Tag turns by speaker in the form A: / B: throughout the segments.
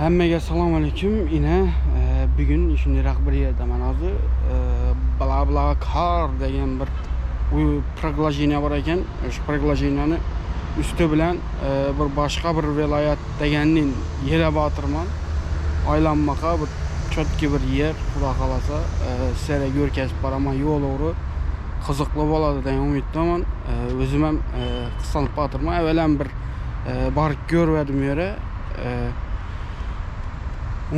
A: Hammaga assalomu alaykum. Ina e, bugun shundayroq bir yerdaman hozir. E, bla bla car degan bir u приглашение bor ekan. O'sha приглашениеni usti bilan e, bir boshqa bir viloyat deganning yera botirman. Aylanmoqqa bir chotki bir yer, xudo xolasa, e, sizlarga yo'rkazib boraman yo'l o'g'ri. qiziqli bo'ladi degan umiddaman. E, o'zim ham e, qisilib botirman. Avvalan bir e, borib ko'rvadim yere. E,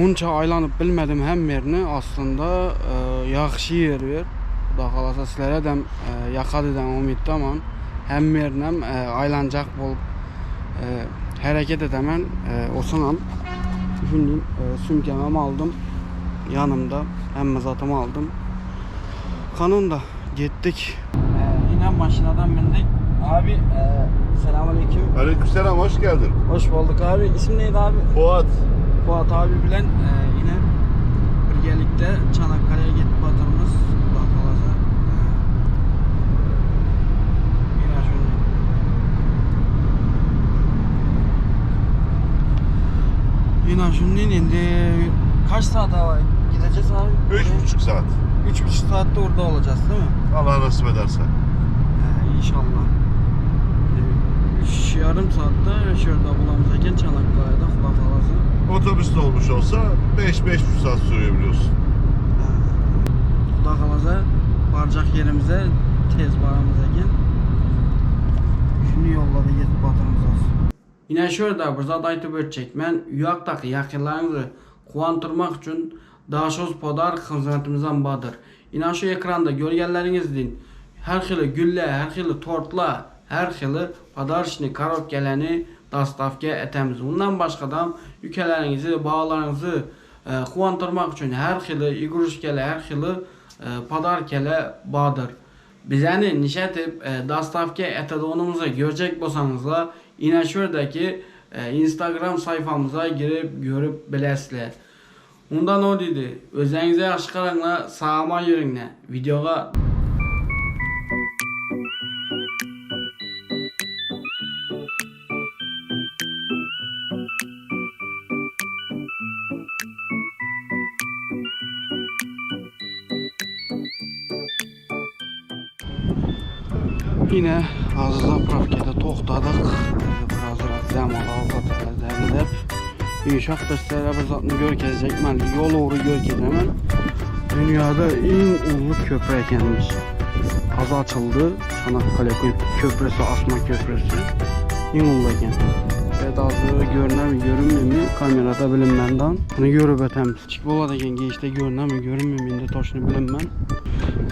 A: uncha aylanib bilmadim ham yerni aslında e, yaxshi yer yer xudo xohlasa sizlarga ham e, yoqadi degan umiddaman ham yerni ham e, aylanjaq bo'lib e, harakat etaman e, olsun ham shunday e, sumkam ham oldim yanımda hamma zotimni oldim qanunda ketdik e, yine maşinadan bindik. Abi e, selamünaleyküm.
B: Aleykümselam hoş geldin.
A: hoş bulduk abi. İsim neydi abi?
B: Fuat.
A: Fuat abi bilen e, yine birgelikte Çanakkale'ye gidip batırımız Allah kalasa e, yine şöyle yine şunun indi kaç saat hava gideceğiz abi?
B: Üç buçuk saat.
A: Üç buçuk saatte orada olacağız değil mi?
B: Allah nasip ederse.
A: Ee, inşallah. Ee, Üç yarım saatte şurada bulamazken Çanakkale'de Allah kalasa
B: otobüs olmuş olsa 5-5,5 saat sürüyor biliyorsun.
A: Xuda qalasa baracaq yerimizə tez baramıza gel. Şimdi yolladı gedib batırımız olsun. İnəşördə burada aytıb ötçək. Mən Uyaqdakı yaxınlarınızı quvantırmaq üçün Daşoz Podar xizmətimizdən badır. İnaşo ekranda görgənlərinizdir. Hər xili güllə, hər xili tortla, hər xili podarışni, karokkələni dastavka etamiz. Undan boshqadan ukalaringizni, bolalarınızı e, quvontirmoq uchun har xil игрушкаlar, har xil e, podarkalar bordir. Bizani nishatib e, dastavka etadiganimizni ko'rjak bo'lsangizlar, ina shurdagi e, Instagram sayfamıza girib ko'rib bilasizlar. Undan o dedi. Özünüze yaxshi qaranglar, sağma yuringlar. Videoga Yine az zapravkada to'xtadik. Birazroq dam olib deb yumshoq do'stlar bir zotni ko'rkazakman. Yo'l o'g'ri ko'rkazaman. Dunyoda eng ulug' ko'prik ekanmish. Hozir ochildi. Çanakkale köprüsü, Asma Köprüsü. Eng ulug' ekan. Evet hozir ko'rinami, ko'rinmaymi kamerada bilinmandan. Buni ko'rib o'tamiz. Kichik bo'ladi ekan, geçti ko'rinami, ko'rinmaymi endi toshni bilinman.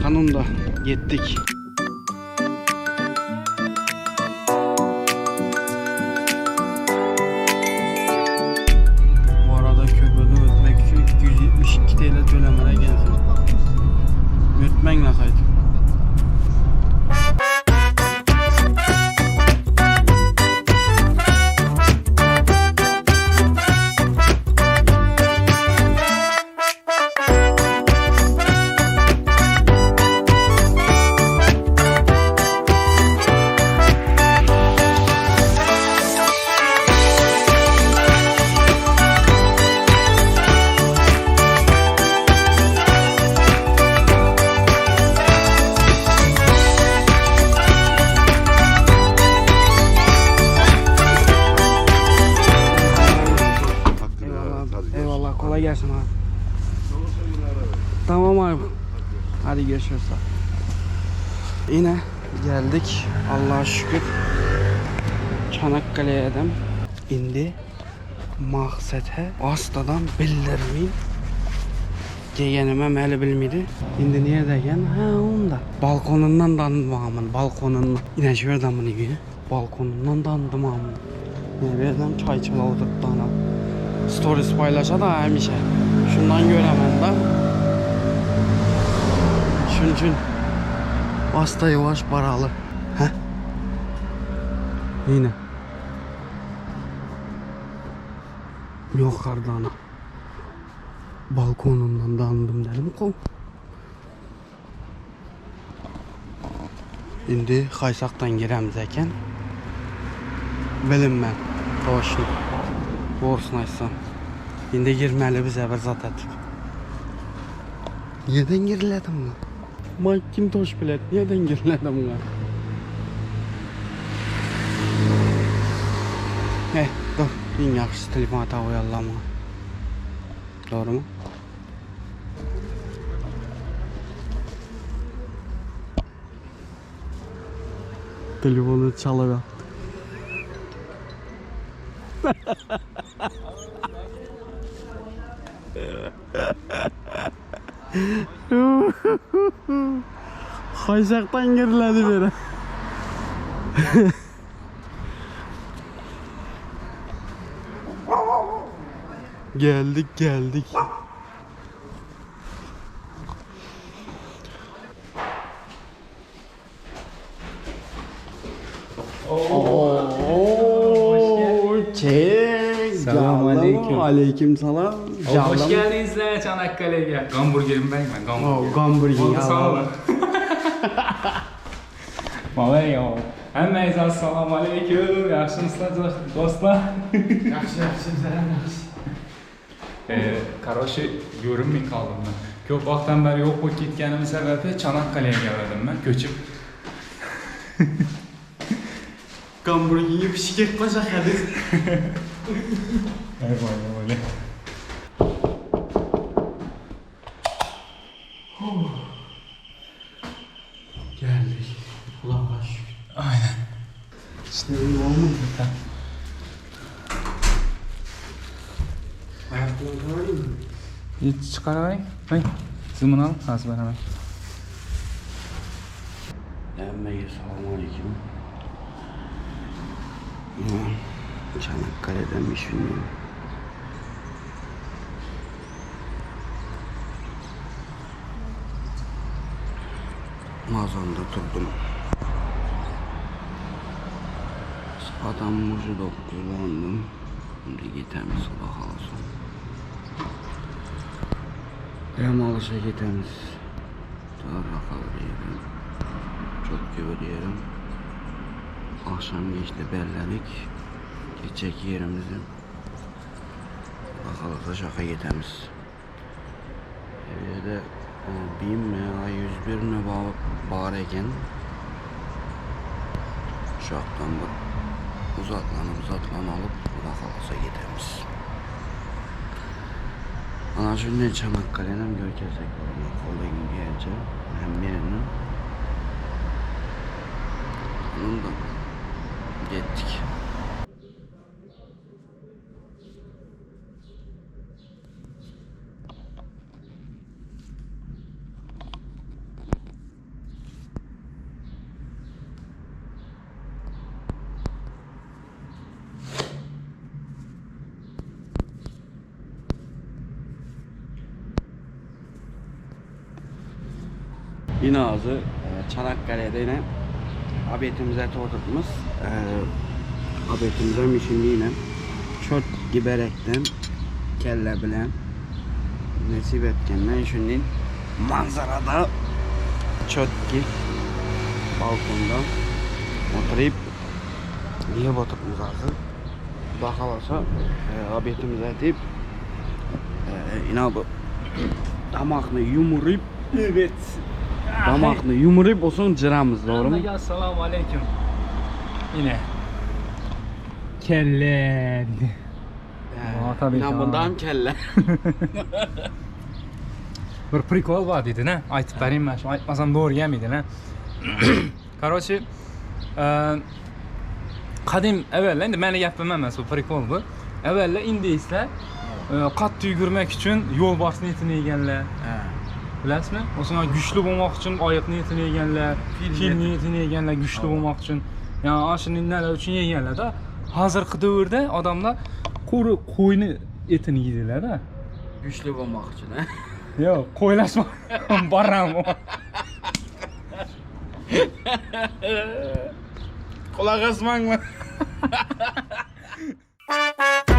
A: Qanunda yetdik. Bu Mütmen nasaydı. Abi. Hadi görüşürüz. Yine geldik. Allah'a şükür. Çanakkale'ye adam indi. Maqsete astadan bildirmeyin. Degenime meli bilmedi. Indi niye degen? Ha onda. Balkonundan dandım. Balkonundan. Yine şuradan bunu gibi. Balkonundan dandım amın. Ne adam çay çala oturttu ana. Stories paylaşa da hemşe. Şundan göremem da. Şun şun. Hasta yavaş paralı. Heh. Yine. Yukarıdan. Balkonundan dandım dedim kol. Şimdi Kaysak'tan giremiz eken. Bilinmem. Toşun. Doğrusunu açsam. İndi girməli bizə bir zat atıb. Niyedən girilədim lan? Toş bilet? Niyedən girilədim lan? Eh, dur. En yaxşısı telefon ata uyarlama. Doğru mu? Telefonu çalıyor. Kaysaktan geriledi beni. geldik geldik. Oo, çek.
C: Selamünaleyküm.
A: Aleyküm selam.
C: Hoş geldinizler Çanakkale'ye. Gamburgerim ben ben gamburger.
A: Oh, gamburger.
C: Oldu
A: ya.
C: sağ olun. Malay ya. Hemmeyize assalamu aleyküm. Yaxşımısınız dostlar? Yaxşı yaxşı Ee, Karaşı görünmey kaldım ben. Köp vaxtdan beri yok bu gitgenimin sebebi Çanakkale'ye geldim ben köçüp.
A: Gamburger yiyip şikek koşak hadi.
C: Eyvallah öyle.
A: Geldik. Allah'a şükür.
C: Aynen.
A: İşte iyi olmadı. Ayaklarını var mı?
C: Hiç. Hey. Siz bunu alın. Az ben hemen.
A: Emmeye selamun aleyküm. Ulan Çanakkale'den bir şey mi? Mazanda durdum. Adam mucu dokuzlandım. Şimdi gitemiz sabah olsun. Hem alışa gitemiz. Daha kalırım. Çok güveniyorum. Akşam geçti belledik. Geçecek yerimizi. Bakalım da şaka gitemiz. Evde e, bin mi ya 101 mi eken Uşaktan bu uzatlanıp uzatlan alıp bakalımsa gidemiz. Ana şimdi Çanakkale'nin görkezek var. Kolay gideceğim. Hem birinin Yine ağzı e, Çanakkale'de yine abetimize oturtmuş. E, abetimize şimdi yine çok giberekten kelle bilen nasip etkenden şimdi manzarada çok ki balkonda oturup niye oturtmuş ağzı bakalasa e, abetimize etip e, yine bu damakını yumurup evet Damaklı. Yumruk olsun ciramız doğru mu?
C: Ya aleyküm. Yine. Kelle. Aa, tabii ki.
A: kelle.
C: Bir prikol var dedi ne? Aytıp vereyim ben. Şimdi Aytmasam doğru yemedi ne? Karoçi. E, kadim evvel endi meni yapmam emas bu prikol bu. Evvel indi ise e, katlı yugurmak için yol baş niyetini yeganlar. Bilasizmi? O'sha güçlü bo'lmoq uchun oyoq niyatini yeganlar,
A: Fil
C: fil
A: niyati.
C: niyatini yeganlar güçlü bo'lmoq uchun. Yani ana shu nimalar uchun yeganlar-da. Hozirgi davrda odamlar qo'ri qo'yni etini yeydilar-da.
A: Güçlü olmak için he.
C: Yo'q, qo'ylashma. Baram.
A: Kulak asman mı?